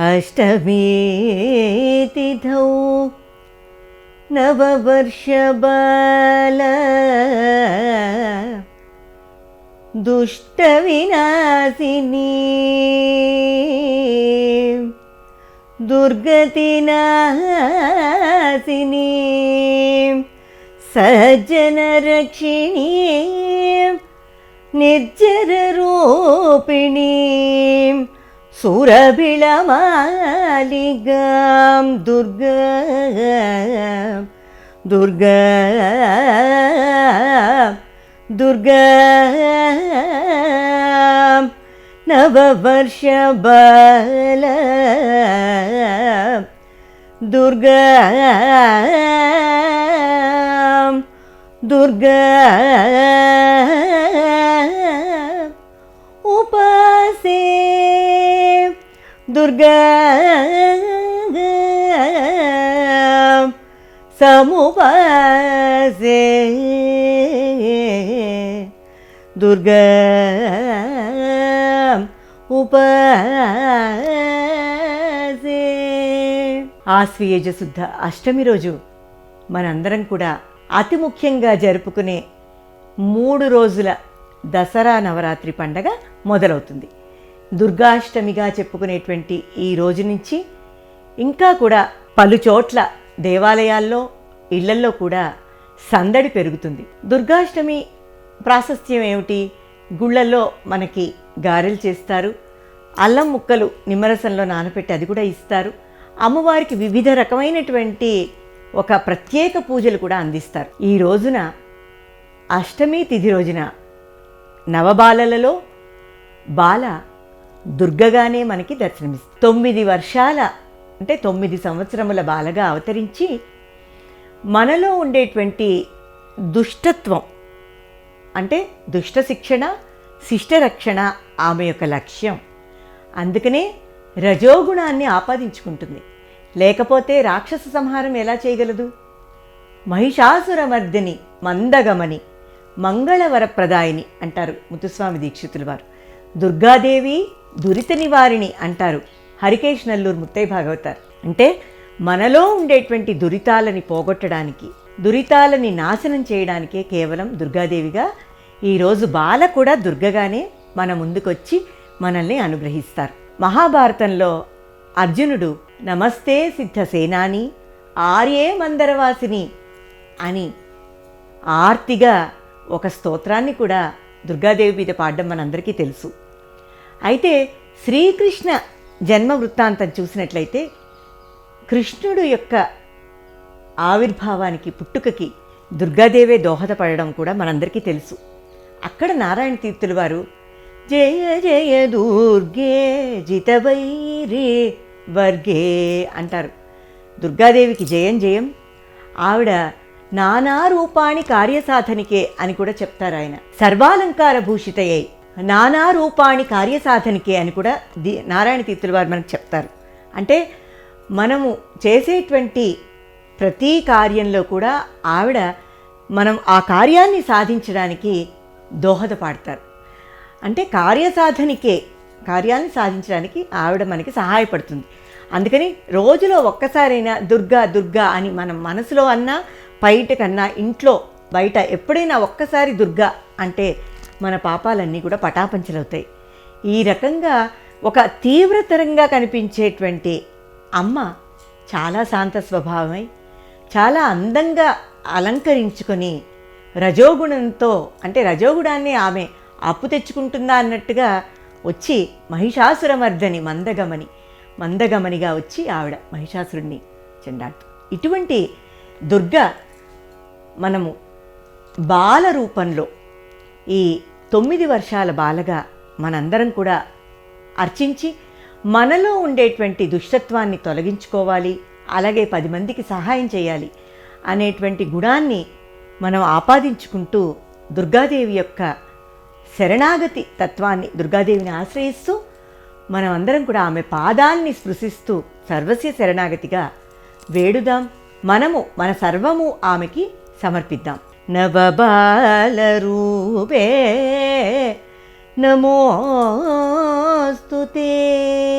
अष्टमी तिथौ नववर्षबाल दुष्टविनाशिनी। दुर्गतिनाशिनी। सज्जनरक्षिणी निर्जररूपिणी സുരബിളമാലികം ദുർഗ ദുർഗ ദുർഗ. നവവർഷബല ദുർഗ ദുർഗ. దుర్గా సముపాసే. దుర్గా ఉపాసే. ఆశ్వీయజ శుద్ధ అష్టమి రోజు మనందరం కూడా అతి ముఖ్యంగా జరుపుకునే మూడు రోజుల దసరా నవరాత్రి పండగ మొదలవుతుంది. దుర్గాష్టమిగా చెప్పుకునేటువంటి ఈ రోజు నుంచి ఇంకా కూడా పలు చోట్ల దేవాలయాల్లో ఇళ్ళల్లో కూడా సందడి పెరుగుతుంది. దుర్గాష్టమి ప్రాశస్త్యం ఏమిటి? గుళ్ళల్లో మనకి గారెలు చేస్తారు. అల్లం ముక్కలు నిమ్మరసంలో నానపెట్టి అది కూడా ఇస్తారు. అమ్మవారికి వివిధ రకమైనటువంటి ఒక ప్రత్యేక పూజలు కూడా అందిస్తారు. ఈ రోజున అష్టమి తిథి రోజున నవబాలలలో బాల దుర్గగానే మనకి దర్శనమిస్తుంది. తొమ్మిది వర్షాల అంటే తొమ్మిది సంవత్సరముల బాలగా అవతరించి మనలో ఉండేటువంటి దుష్టత్వం అంటే దుష్ట శిక్షణ శిష్ట రక్షణ ఆమె యొక్క లక్ష్యం. అందుకనే రజోగుణాన్ని ఆపాదించుకుంటుంది. లేకపోతే రాక్షస సంహారం ఎలా చేయగలదు? మహిషాసురమర్దిని మందగమని మంగళవరప్రదాయిని అంటారు ముత్తుస్వామి దీక్షితుల వారు. దుర్గాదేవి దురిత నివారిణి అంటారు. హరికేష్ నల్లూరు ముత్తయ్య భాగవతారు. అంటే మనలో ఉండేటువంటి దురితాలని పోగొట్టడానికి దురితాలని నాశనం చేయడానికే కేవలం దుర్గాదేవిగా ఈరోజు బాల కూడా దుర్గగానే మన ముందుకొచ్చి మనల్ని అనుగ్రహిస్తారు. మహాభారతంలో అర్జునుడు నమస్తే సిద్ధ సేనాని ఆర్యే మందరవాసిని అని ఆర్తిగా ఒక స్తోత్రాన్ని కూడా దుర్గాదేవి మీద పాడడం మనందరికీ తెలుసు. అయితే శ్రీకృష్ణ జన్మ వృత్తాంతం చూసినట్లయితే కృష్ణుడు యొక్క ఆవిర్భావానికి పుట్టుకకి దుర్గాదేవే దోహదపడడం కూడా మనందరికీ తెలుసు. అక్కడ నారాయణ తీర్థుల వారు జయ జయ దుర్గే జితవైరే వర్గే అంటారు. దుర్గాదేవికి జయం జయం. ఆవిడ నానా రూపాణి కార్యసాధనికే అని కూడా చెప్తారు ఆయన సర్వాలంకార భూషితయ్యై నానా రూపాణి కార్యసాధనకే అని కూడా ది నారాయణ తీర్థుల వారు మనకు చెప్తారు. అంటే మనము చేసేటువంటి ప్రతి కార్యంలో కూడా ఆవిడ మనం ఆ కార్యాన్ని సాధించడానికి దోహదపడతారు. అంటే కార్యసాధనకే కార్యాన్ని సాధించడానికి ఆవిడ మనకి సహాయపడుతుంది. అందుకని రోజులో ఒక్కసారైనా దుర్గా దుర్గా అని మనం మనసులో అన్నా బయట కన్నా ఇంట్లో బయట ఎప్పుడైనా ఒక్కసారి దుర్గా అంటే మన పాపాలన్నీ కూడా పటాపంచలవుతాయి. ఈ రకంగా ఒక తీవ్రతరంగా కనిపించేటువంటి అమ్మ చాలా శాంత స్వభావమై చాలా అందంగా అలంకరించుకొని రజోగుణంతో అంటే రజోగుణాన్ని ఆమె అప్పు తెచ్చుకుంటుందా అన్నట్టుగా వచ్చి మహిషాసురమర్దని మందగమని మందగమనిగా వచ్చి ఆవిడ మహిషాసురుణ్ణి చెండాడుతూ ఇటువంటి దుర్గ మనము బాల రూపంలో ఈ తొమ్మిది వర్షాల బాలగా మనందరం కూడా అర్చించి మనలో ఉండేటువంటి దుష్టత్వాన్ని తొలగించుకోవాలి అలాగే పది మందికి సహాయం చేయాలి అనేటువంటి గుణాన్ని మనం ఆపాదించుకుంటూ దుర్గాదేవి యొక్క శరణాగతి తత్వాన్ని దుర్గాదేవిని ఆశ్రయిస్తూ మనం అందరం కూడా ఆమె పాదాన్ని స్పృశిస్తూ సర్వస్య శరణాగతిగా వేడుదాం. మనము మన సర్వము ఆమెకి సమర్పిద్దాం. नवबालरूपे नमोऽस्तु ते।